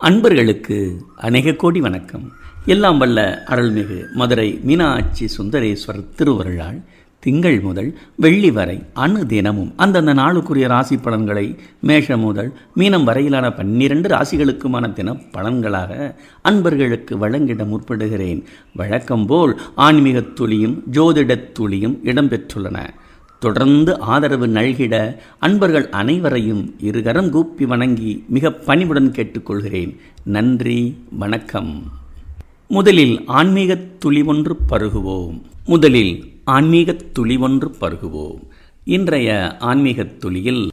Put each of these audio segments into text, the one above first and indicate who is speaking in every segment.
Speaker 1: அன்பர்களுக்கு அநேக கோடி வணக்கம். எல்லாம் வல்ல அருள்மிகு மதுரை மீனாட்சி சுந்தரேஸ்வரர் திருவருளால் திங்கள் முதல் வெள்ளி வரை அணு தினமும் அந்தந்த நாளுக்குரிய ராசி பலன்களை மேஷம் முதல் மீனம் வரையிலான பன்னிரண்டு ராசிகளுக்குமான தின பலன்களாக அன்பர்களுக்கு வழங்கிட முற்படுகிறேன். வழக்கம்போல் ஆன்மீகத் துளியும் ஜோதிடத் துளியும் இடம்பெற்றுள்ளன. தொடர்ந்து ஆதரவு நல்கிட அன்பர்கள் அனைவரையும் இருகரம் கூப்பி வணங்கி மிக பணிவுடன் கேட்டுக்கொள்கிறேன். நன்றி வணக்கம். முதலில் ஆன்மீக துளி ஒன்று பருகுவோம். முதலில் ஆன்மீக துளி ஒன்று பருகுவோம். இன்றைய ஆன்மீக துளியில்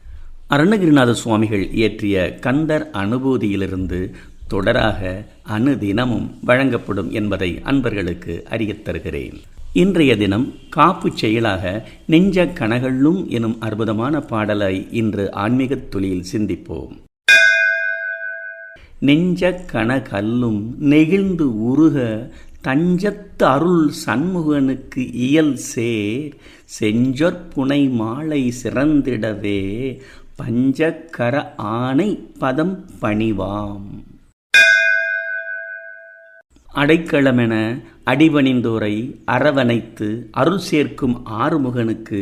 Speaker 1: அருணகிரிநாத சுவாமிகள் இயற்றிய கந்தர் அனுபூதியிலிருந்து தொடராக அணுதினமும் வழங்கப்படும் என்பதை அன்பர்களுக்கு அறியத் தருகிறேன். இன்றைய தினம் காப்பு செயலாக நெஞ்ச கனகள்ளும் எனும் அற்புதமான பாடலை இன்று ஆன்மீகத் துளியில் சிந்திப்போம். நெஞ்ச கனகல்லும் நெகிழ்ந்து உருக தஞ்சத்து அருள் சண்முகனுக்கு இயல் சேர் செஞ்சொற்புனை மாலை சிறந்திடவே பஞ்சக்கர ஆணை பதம் பணிவாம். அடைக்கலமென அடிபணிந்தோரை அரவணைத்து அருள் சேர்க்கும் ஆறுமுகனுக்கு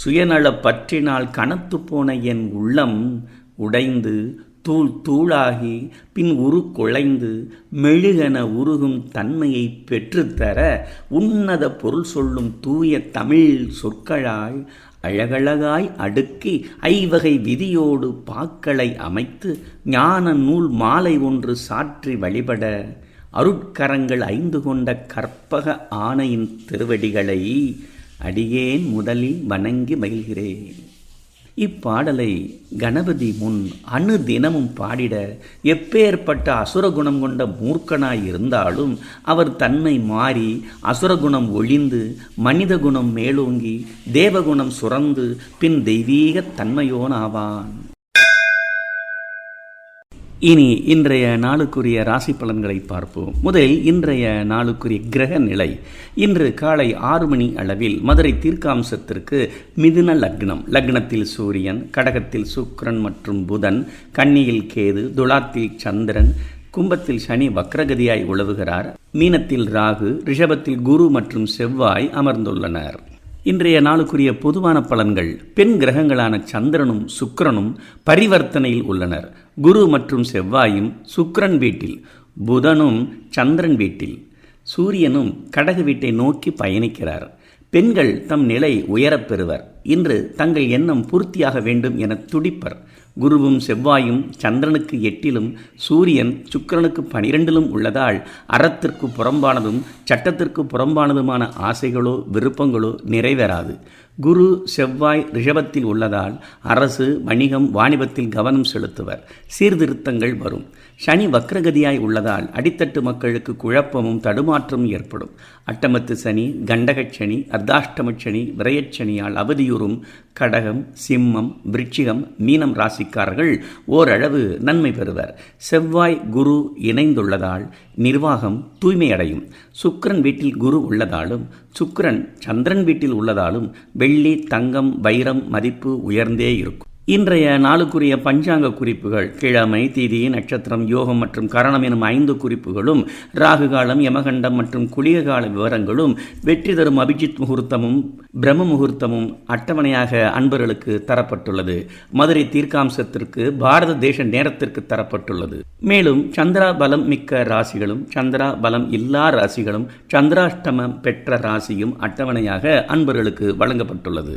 Speaker 1: சுயநல பற்றினால் கனத்து போன என் உள்ளம் உடைந்து தூள் தூளாகி பின் உரு குலைந்து மெழுகென உருகும் தன்மையை பெற்றுத்தர உன்னத பொருள் சொல்லும் தூய தமிழ் சொற்களாய் அழகழகாய் அடுக்கி ஐவகை விதியோடு பாக்களை அமைத்து ஞான நூல் மாலை ஒன்று சாற்றி வழிபட அருட்கரங்கள் ஐந்து கொண்ட கற்பக ஆணையின் திருவடிகளை அடியேன் முதலில் வணங்கி மகிழ்கிறேன். இப்பாடலை கணபதி முன் அணு தினமும் பாடிட எப்பேற்பட்ட அசுரகுணம் கொண்ட மூர்க்கனாய் இருந்தாலும் அவர் தன்னை மாறி அசுரகுணம் ஒழிந்து மனித குணம் மேலோங்கி தேவகுணம் சுரந்து பின் தெய்வீகத் தன்மையோனாவான். இனி இன்றைய நாளுக்குரிய ராசி பலன்களை பார்ப்போம். முதலில் இன்றைய நாளுக்குரிய கிரக நிலை. இன்று காலை ஆறு மணி அளவில் மதுரை தீர்க்காம்சத்திற்கு மிதுன லக்னம். லக்னத்தில் சூரியன் கடகத்தில் சுக்ரன் மற்றும் புதன் கன்னியில் கேது துலாத்தில் சந்திரன் கும்பத்தில் சனி வக்ரகதியாய் உழவுகிறார். மீனத்தில் ராகு ரிஷபத்தில் குரு மற்றும் செவ்வாய் அமர்ந்துள்ளனர். இன்றைய நாளுக்குரிய பொதுவான பலன்கள் பெண் கிரகங்களான சந்திரனும் சுக்கரனும் பரிவர்த்தனையில் உள்ளனர். குரு மற்றும் செவ்வாயும் சுக்ரன் வீட்டில் புதனும் சந்திரன் வீட்டில். சூரியனும் கடக வீட்டை நோக்கி பயணிக்கிறார். பெண்கள் தம் நிலை உயரப் பெறுவர். இன்று தங்கள் எண்ணம் பூர்த்தியாக வேண்டும் என துடிப்பர். குருவும் செவ்வாயும் சந்திரனுக்கு எட்டிலும் சூரியன் சுக்கிரனுக்கு பனிரெண்டிலும் உள்ளதால் அறத்திற்கு புறம்பானதும் சட்டத்திற்கு புறம்பானதுமான ஆசைகளோ விருப்பங்களோ நிறைவேறாது. குரு செவ்வாய் ரிஷபத்தில் உள்ளதால் அரசு வணிகம் வாணிபத்தில் கவனம் செலுத்துவர். சீர்திருத்தங்கள் வரும். சனி வக்ரகதியாய் உள்ளதால் அடித்தட்டு மக்களுக்கு குழப்பமும் தடுமாற்றமும் ஏற்படும். அட்டமத்து சனி கண்டகச் சனி அர்த்தாஷ்டம சனி விரயச்சனியால் அவதியுறும் கடகம் சிம்மம் விருச்சிகம் மீனம் ராசிக்காரர்கள் ஓரளவு நன்மை பெறுவர். செவ்வாய் குரு இணைந்துள்ளதால் நிர்வாகம் தூய்மையடையும். சுக்கரன் வீட்டில் குரு உள்ளதாலும் சுக்கரன் சந்திரன் வீட்டில் உள்ளதாலும் வெள்ளி தங்கம் வைரம் மதிப்பு உயர்ந்தே இருக்கும். இன்றைய நாளுக்குரிய பஞ்சாங்க குறிப்புகள் கிழமை திதி நட்சத்திரம் யோகம் மற்றும் கரணம் எனும் ஐந்து குறிப்புகளும் ராகு காலம் யமகண்டம் மற்றும் குளிக கால விவரங்களும் வெற்றி தரும் அபிஜித் முகூர்த்தமும் பிரம்ம முகூர்த்தமும் அட்டவணையாக அன்பர்களுக்கு தரப்பட்டுள்ளது. மதுரை தீர்க்காம்சத்திற்கு பாரத தேச நேரத்திற்கு தரப்பட்டுள்ளது. மேலும் சந்திரா பலம் மிக்க ராசிகளும் சந்திரா பலம் இல்லா ராசிகளும் சந்திராஷ்டமம் பெற்ற ராசியும் அட்டவணையாக அன்பர்களுக்கு வழங்கப்பட்டுள்ளது.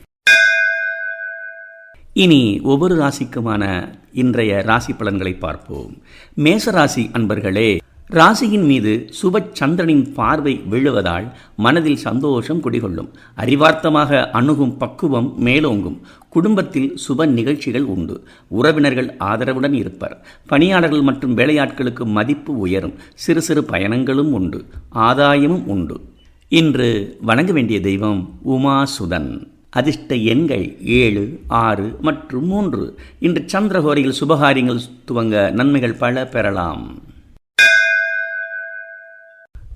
Speaker 1: இனி ஒவ்வொரு ராசிக்குமான இன்றைய ராசி பலன்களை பார்ப்போம். மேச ராசி அன்பர்களே ராசியின் மீது சுப சந்திரனின் பார்வை விழுவதால் மனதில் சந்தோஷம் குடிகொள்ளும். அறிவார்த்தமாக அணுகும் பக்குவம் மேலோங்கும். குடும்பத்தில் சுப நிகழ்ச்சிகள் உண்டு. உறவினர்கள் ஆதரவுடன் இருப்பர். பணியாளர்கள் மற்றும் வேலையாட்களுக்கு மதிப்பு உயரும். சிறு சிறு பயணங்களும் உண்டு. ஆதாயமும் உண்டு. இன்று வணங்க வேண்டிய தெய்வம் உமாசுதன். அதிர்ஷ்ட எண்கள் ஏழு ஆறு மற்றும் மூன்று. இன்று சந்திரகோரையில் சுபகாரியங்கள் துவங்க நன்மைகள் பல பெறலாம்.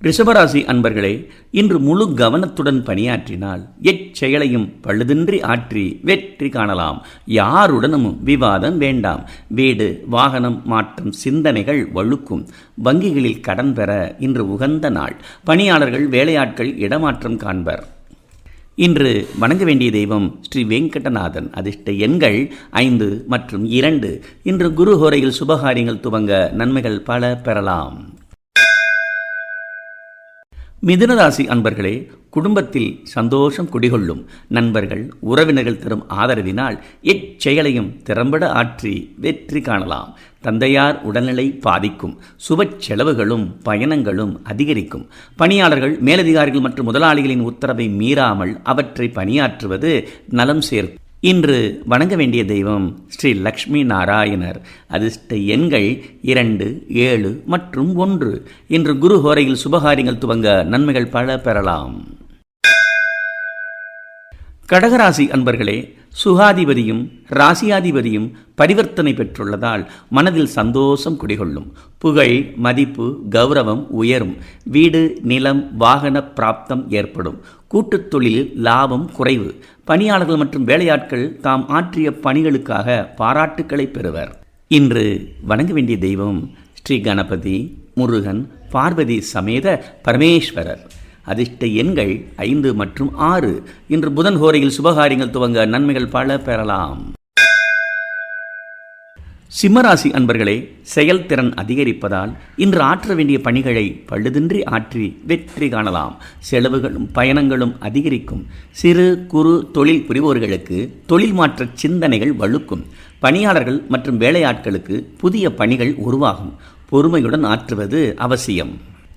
Speaker 1: ரிஷபராசி அன்பர்களே இன்று முழு கவனத்துடன் பணியாற்றினால் எச்செயலையும் பழுதின்றி ஆற்றி வெற்றி காணலாம். யாருடனும் விவாதம் வேண்டாம். வீடு வாகனம் மாற்றும் சிந்தனைகள் வழுக்கும். வங்கிகளில் கடன் பெற இன்று உகந்த நாள். பணியாளர்கள் வேலையாட்கள் இடமாற்றம் காண்பர். இன்று வணங்க வேண்டிய தெய்வம் ஸ்ரீ வெங்கடநாதன். அதிர்ஷ்ட எண்கள் ஐந்து மற்றும் இரண்டு. இன்று குரு ஹோரையில் சுபகாரியங்கள் துவங்க நன்மைகள் பல பெறலாம். மிதுனராசி அன்பர்களே குடும்பத்தில் சந்தோஷம் குடிகொள்ளும். நண்பர்கள் உறவினர்கள் தரும் ஆதரவினால் எச்செயலையும் திறம்பட ஆற்றி வெற்றி காணலாம். தந்தையார் உடல்நிலை பாதிக்கும். சுப செலவுகளும் பயணங்களும் அதிகரிக்கும். பணியாளர்கள் மேலதிகாரிகள் மற்றும் முதலாளிகளின் உத்தரவை மீறாமல் அவற்றை பணியாற்றுவது நலம் சேர்க்கும். இன்று வணங்க வேண்டிய தெய்வம் ஸ்ரீ லக்ஷ்மி நாராயணர். அதிர்ஷ்ட எண்கள் இரண்டு ஏழு மற்றும் ஒன்று. இன்று குரு ஹோரையில் சுபகாரியங்கள் துவங்க நன்மைகள் பல பெறலாம். கடகராசி அன்பர்களே சுகாதிபதியும் ராசியாதிபதியும் பரிவர்த்தனை பெற்றுள்ளதால் மனதில் சந்தோஷம் குடிகொள்ளும். புகழ் மதிப்பு கௌரவம் உயரும். வீடு நிலம் வாகன பிராப்தம் ஏற்படும். கூட்டுத் தொழிலில் லாபம் குறைவு. பணியாளர்கள் மற்றும் வேலையாட்கள் தாம் ஆற்றிய பணிகளுக்காக பாராட்டுக்களை பெறுவர். இன்று வணங்க வேண்டிய தெய்வம் ஸ்ரீ கணபதி முருகன் பார்வதி சமேத பரமேஸ்வரர். அதிர்ஷ்ட எண்கள் ஐந்து மற்றும் ஆறு. இன்று புதன் ஹோரையில் சுபகாரியங்கள் துவங்க நன்மைகள் பல பெறலாம். சிம்மராசி அன்பர்களே செயல்திறன் அதிகரிப்பதால் இன்று ஆற்ற வேண்டிய பணிகளை பழுதின்றி ஆற்றி வெற்றி காணலாம். செலவுகளும் பயணங்களும் அதிகரிக்கும். சிறு குறு தொழில் புரிவோர்களுக்கு தொழில் மாற்ற சிந்தனைகள் வலுக்கும் பணியாளர்கள் மற்றும் வேலையாட்களுக்கு புதிய பணிகள் உருவாகும். பொறுமையுடன் ஆற்றுவது அவசியம்.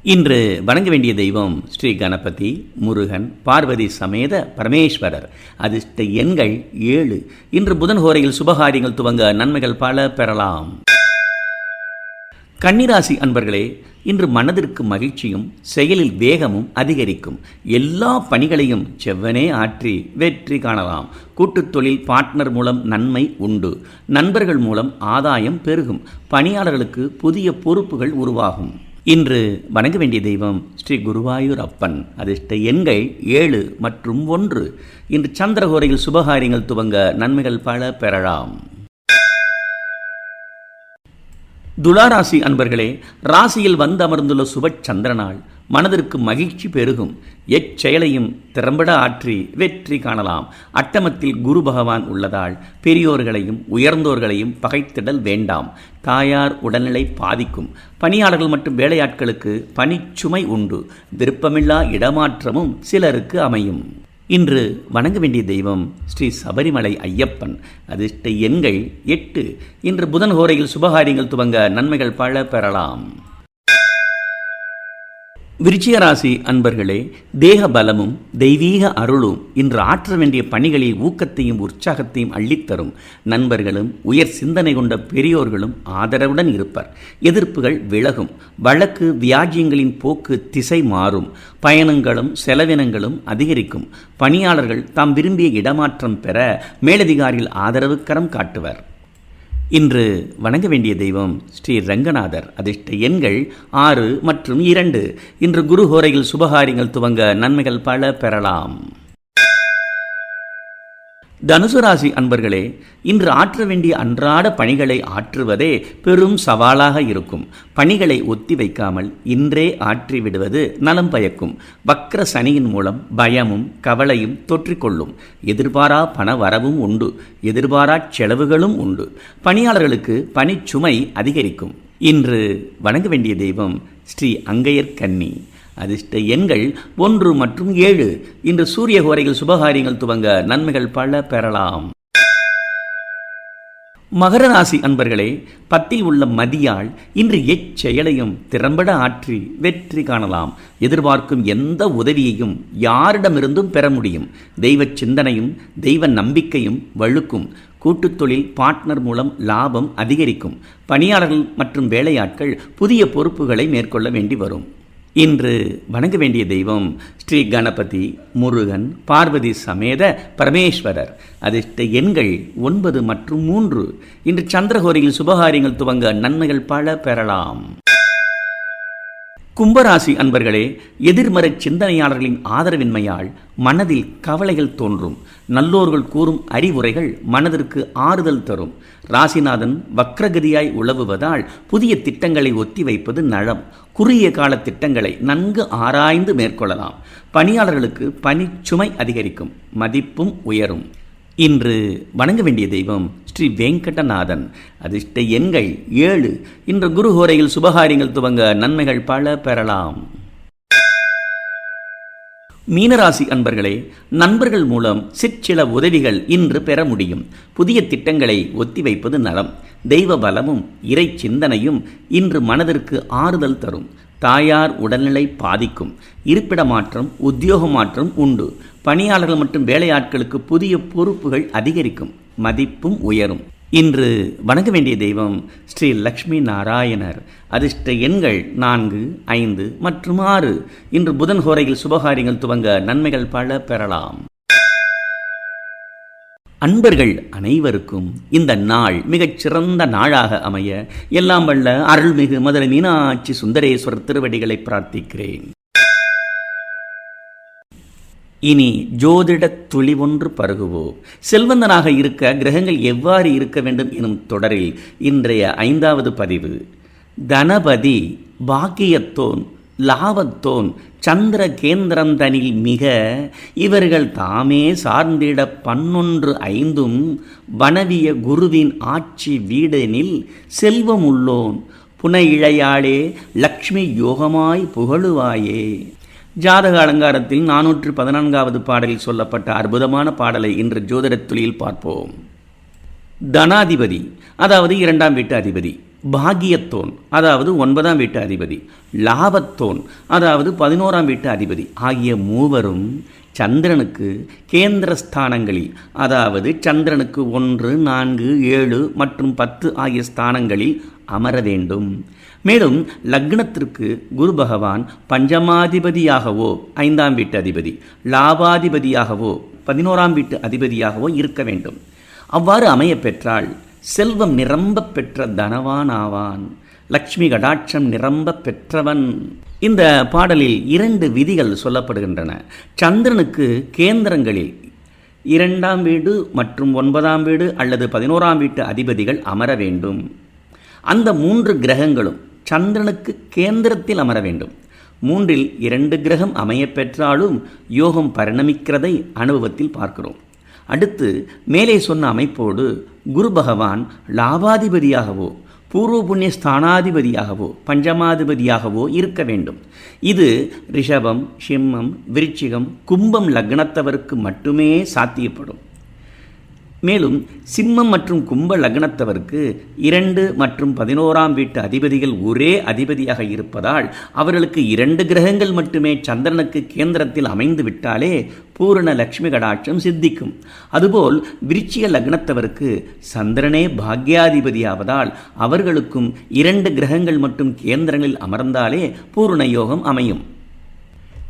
Speaker 1: இன்று வணங்க வேண்டிய தெய்வம் ஸ்ரீ கணபதி முருகன் பார்வதி சமேத பரமேஸ்வரர். அதிர்ஷ்ட எண்கள் ஏழு. இன்று புதன் ஹோரையில் சுபகாரியங்கள் துவங்க நன்மைகள் பல பெறலாம். கன்னிராசி அன்பர்களே இன்று மனதிற்கு மகிழ்ச்சியும் செயலில் வேகமும் அதிகரிக்கும். எல்லா பணிகளையும் செவ்வனே ஆற்றி வெற்றி காணலாம். கூட்டுத் தொழில் பார்ட்னர் மூலம் நன்மை உண்டு. நண்பர்கள் மூலம் ஆதாயம் பெருகும். பணியாளர்களுக்கு புதிய பொறுப்புகள் உருவாகும். இன்று வணங்க வேண்டிய தெய்வம் ஸ்ரீ குருவாயூர் அப்பன் அதிர்ஷ்ட எண்கள் ஏழு மற்றும் ஒன்று. இன்று சந்திரகோரையில் சுபகாரியங்கள் துவங்க நன்மைகள் பல பெறலாம். துளாராசி அன்பர்களே ராசியில் வந்து அமர்ந்துள்ள சுப சந்திரனால் மனதிற்கு மகிழ்ச்சி பெருகும். எச்செயலையும் திறம்பட ஆற்றி வெற்றி காணலாம். அட்டமத்தில் குரு பகவான் உள்ளதால் பெரியோர்களையும் உயர்ந்தோர்களையும் பகைத்திடல் வேண்டாம். தாயார் உடல்நிலை பாதிக்கும். பணியாளர்கள் மற்றும் வேலையாட்களுக்கு பணிச்சுமை உண்டு. விருப்பமில்லா இடமாற்றமும் சிலருக்கு அமையும். இன்று வணங்க வேண்டிய தெய்வம் ஸ்ரீ சபரிமலை ஐயப்பன். அதிர்ஷ்ட எண்கள் எட்டு. இன்று புதன் ஹோரையில் சுபகாரியங்கள் துவங்க நன்மைகள் பல பெறலாம். விருச்சிகராசி அன்பர்களே தேக பலமும் தெய்வீக அருளும் இன்று ஆற்ற வேண்டிய பணிகளில் ஊக்கத்தையும் உற்சாகத்தையும் அள்ளித்தரும். நண்பர்களும் உயர் சிந்தனை கொண்ட பெரியோர்களும் ஆதரவுடன் இருப்பர். எதிர்ப்புகள் விலகும். வழக்கு வியாஜியங்களின் போக்கு திசை மாறும். பயணங்களும் செலவினங்களும் அதிகரிக்கும். பணியாளர்கள் தாம் விரும்பிய இடமாற்றம் பெற மேலதிகாரியில் ஆதரவு கரம் காட்டுவர். இன்று வணங்க வேண்டிய தெய்வம் ஸ்ரீ ரங்கநாதர். அதிர்ஷ்ட எண்கள் ஆறு மற்றும் இரண்டு. இன்று குரு ஹோரையில் சுபகாரியங்கள் துவங்க நன்மைகள் பல பெறலாம். தனுசு ராசி அன்பர்களே இன்று ஆற்ற வேண்டிய அன்றாட பணிகளை ஆற்றுவதே பெரும் சவாலாக இருக்கும். பணிகளை ஒத்தி வைக்காமல் இன்றே ஆற்றி விடுவது நலம் பயக்கும். வக்ர சனியின் மூலம் பயமும் கவலையும் தொற்றிக்கொள்ளும் எதிர்பாரா பண வரவும் உண்டு. எதிர்பாரா செலவுகளும் உண்டு. பணியாளர்களுக்கு பணிச்சுமை அதிகரிக்கும். இன்று வணங்க வேண்டிய தெய்வம் ஸ்ரீ அங்கையர் கன்னி. அதிர்ஷ்ட எண்கள் ஒன்று மற்றும் ஏழு. இன்று சூரிய கோரையில் சுபகாரியங்கள் துவங்க நன்மைகள் பல பெறலாம். மகர ராசி அன்பர்களே பத்தில் உள்ள மதியாள் இன்று எச்செயலையும் திறம்பட ஆற்றி வெற்றி காணலாம். எதிர்பார்க்கும் எந்த உதவியையும் யாரிடமிருந்தும் பெற முடியும். தெய்வ சிந்தனையும் தெய்வ நம்பிக்கையும் வழுக்கும். கூட்டுத்தொழில் பார்ட்னர் மூலம் லாபம் அதிகரிக்கும். பணியாளர்கள் மற்றும் வேலையாட்கள் புதிய பொறுப்புகளை மேற்கொள்ள வேண்டி வரும். இன்று வணங்க வேண்டிய தெய்வம் ஸ்ரீ கணபதி முருகன் பார்வதி சமேத பரமேஸ்வரர். அதிர்ஷ்ட எண்கள் ஒன்பது மற்றும் மூன்று. இன்று சந்திரகோரியில் சுபகாரியங்கள் துவங்க நன்மைகள் பல பெறலாம். கும்பராசி அன்பர்களே எதிர்மறை சிந்தனையாளர்களின் ஆதரவின்மையால் மனதில் கவலைகள் தோன்றும். நல்லோர்கள் கூறும் அறிவுரைகள் மனதிற்கு ஆறுதல் தரும். ராசிநாதன் வக்ரகதியாய் உழவுவதால் புதிய திட்டங்களை ஒத்தி வைப்பது நலம். குறுகிய கால திட்டங்களை நன்கு ஆராய்ந்து மேற்கொள்ளலாம். பணியாளர்களுக்கு பணிச்சுமை அதிகரிக்கும். மதிப்பும் உயரும். இன்று வணங்க வேண்டிய தெய்வம் ஸ்ரீ வெங்கடநாதன். அதிர்ஷ்ட எண்கள் ஏழு. இன்று குருஹோரையில் சுபகாரியங்கள் துவங்க நன்மைகள் பல பெறலாம். மீனராசி அன்பர்களே நண்பர்கள் மூலம் சிற்சில உதவிகள் இன்று பெற முடியும். புதிய திட்டங்களை ஒத்திவைப்பது நலம். தெய்வ பலமும் இறை சிந்தனையும் இன்று மனதிற்கு ஆறுதல் தரும். தாயார் உடல்நிலை பாதிக்கும். இருப்பிட மாற்றம் உத்தியோக மாற்றம் உண்டு. பணியாளர்கள் மற்றும் வேலையாட்களுக்கு புதிய பொறுப்புகள் அதிகரிக்கும் மதிப்பும் உயரும். இன்று வணங்க வேண்டிய தெய்வம் ஸ்ரீ லக்ஷ்மி நாராயணர். அதிர்ஷ்ட எண்கள் நான்கு ஐந்து மற்றும் ஆறு. இன்று புதன் ஹோரையில் சுபகாரியங்கள் துவங்க நன்மைகள் பல பெறலாம். அன்பர்கள் அனைவருக்கும் இந்த நாள் மிகச் சிறந்த நாளாக அமைய எல்லாம் வல்ல அருள்மிகு மதுரை மீனாட்சி சுந்தரேஸ்வரர் திருவடிகளை பிரார்த்திக்கிறேன். இனி ஜோதிட துளி ஒன்று பருகுவோம் செல்வந்தனாக இருக்க கிரகங்கள் எவ்வாறு இருக்க வேண்டும் எனும் தொடரில் இன்றைய ஐந்தாவது பதிவு. தனபதி பாக்கியத்தோன் லாபத்தோன் சந்திர கேந்திரந்தனில் மிக இவர்கள் தாமே சார்ந்திட பன்னொன்று ஐந்தும் வனவிய குருவின் ஆட்சி வீடெனில் செல்வம் உள்ளோன் புன இழையாளே லக்ஷ்மி யோகமாய் புகழுவாயே. ஜாதக அலங்காரத்தில் நானூற்று பதினான்காவது பாடலில் சொல்லப்பட்ட அற்புதமான பாடலை இன்று ஜோதிடத் துளியில் பார்ப்போம். தனாதிபதி அதாவது இரண்டாம் வீட்டு அதிபதி. பாகியத்தோன் அதாவது ஒன்பதாம் வீட்டு அதிபதி. லாபத்தோன் அதாவது பதினோராம் வீட்டு அதிபதி. ஆகிய மூவரும் சந்திரனுக்கு கேந்திர ஸ்தானங்களில் அதாவது சந்திரனுக்கு ஒன்று நான்கு ஏழு மற்றும் பத்து ஆகிய ஸ்தானங்களில் அமர வேண்டும். மேலும் லக்னத்திற்கு குரு பகவான் பஞ்சமாதிபதியாகவோ ஐந்தாம் வீட்டு அதிபதி லாபாதிபதியாகவோ பதினோராம் வீட்டு அதிபதியாகவோ இருக்க வேண்டும். அவ்வாறு அமைய பெற்றால் செல்வம் நிரம்ப பெற்ற தனவான் ஆவான் லக்ஷ்மி கடாட்சம் நிரம்ப பெற்றவன். இந்த பாடலில் இரண்டு விதிகள் சொல்லப்படுகின்றன. சந்திரனுக்கு கேந்திரங்களில் இரண்டாம் வீடு மற்றும் ஒன்பதாம் வீடு அல்லது பதினோராம் வீட்டு அதிபதிகள் அமர வேண்டும். அந்த மூன்று கிரகங்களும் சந்திரனுக்கு கேந்திரத்தில் அமர வேண்டும். மூன்றில் இரண்டு கிரகம் அமைய பெற்றாலும் யோகம் பரிணமிக்கிறதை அனுபவத்தில் பார்க்கிறோம். அடுத்து மேலே சொன்ன அமைப்போடு குரு பகவான் லாபாதிபதியாகவோ பூர்வ புண்ணிய ஸ்தானாதிபதியாகவோ பஞ்சமாதிபதியாகவோ இருக்க வேண்டும். இது ரிஷபம் சிம்மம் விருச்சிகம் கும்பம் லக்னத்தவருக்கு மட்டுமே சாத்தியப்படும். மேலும் சிம்மம் மற்றும் கும்ப லக்னத்தவருக்கு இரண்டு மற்றும் பதினோராம் வீட்டு அதிபதிகள் ஒரே அதிபதியாக இருப்பதால் அவர்களுக்கு இரண்டு கிரகங்கள் மட்டுமே சந்திரனுக்கு கேந்திரத்தில் அமைந்து விட்டாலே பூரண லக்ஷ்மி கடாட்சம் சித்திக்கும். அதுபோல் விருச்சிக லக்னத்தவருக்கு சந்திரனே பாக்யாதிபதியாவதால் அவர்களுக்கும் இரண்டு கிரகங்கள் மட்டும் கேந்திரங்களில் அமர்ந்தாலே பூரண யோகம் அமையும்.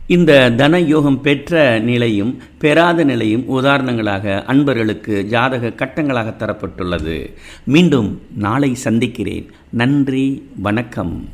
Speaker 1: இந்த தன யோகம் பெற்ற நிலையும் பெறாத நிலையும் உதாரணங்களாக அன்பர்களுக்கு ஜாதக கட்டங்களாக தரப்பட்டுள்ளது. மீண்டும் நாளை சந்திக்கிறேன். நன்றி வணக்கம்.